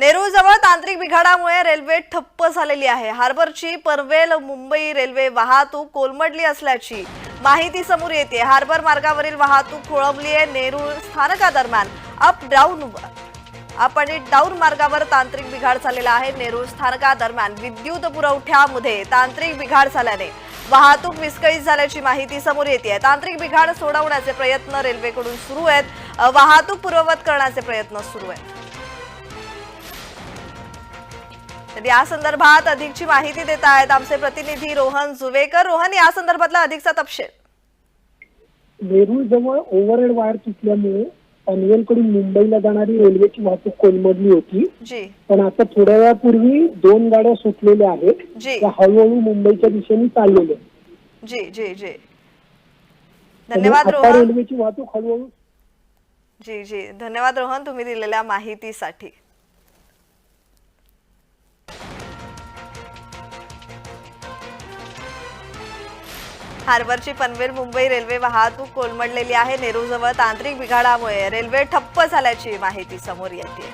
नेरूळजवळ तांत्रिक बिघाडामुळे रेल्वे ठप्प झालेली आहे. हार्बरची परवेल मुंबई रेल्वे वाहतूक कोलमडली असल्याची माहिती समोर येते. हार्बर मार्गावरील वाहतूक खोळंबली आहे नेरूळ स्थानकादरम्यान. अप डाऊन अप आणि डाऊन मार्गावर तांत्रिक बिघाड झालेला आहे. नेरूळ स्थानकादरम्यान विद्युत पुरवठ्यामध्ये तांत्रिक बिघाड झाल्याने वाहतूक विस्कळीत झाल्याची माहिती समोर येते तांत्रिक बिघाड सोडवण्याचे प्रयत्न रेल्वेकडून सुरू आहेत. वाहतूक पूर्ववत करण्याचे प्रयत्न सुरू आहेत. तर या संदर्भात अधिकची माहिती देत आहेत आमचे प्रतिनिधी रोहन जुवेकर. रोहन या संदर्भातला अधिकचा तपशील. नेरूळ जवळ ओव्हरहेड वायर तुटल्यामुळे पनवेलकडून मुंबईला जाणारी रेल्वेची वाहतूक कोलमडली होती. जी. पण आता थोड्या वेळापूर्वी दोन गाड्या सुटलेल्या आहेत. जी. त्या हळूहळू मुंबईच्या दिशेने चाललेल्या आहेत. जी जी जी. त्यामुळे धन्यवाद रोहन. रेल्वेची वाहतूक हळूहळू जी जी. धन्यवाद रोहन तुम्ही दिलेल्या माहितीसाठी. हार्बरची पनवेल मुंबई रेल्वे वाहतूक कोलमडलेली आहे. नेरूजवळ तांत्रिक बिघाडामुळे रेल्वे ठप्प झाल्याची माहिती समोर येते.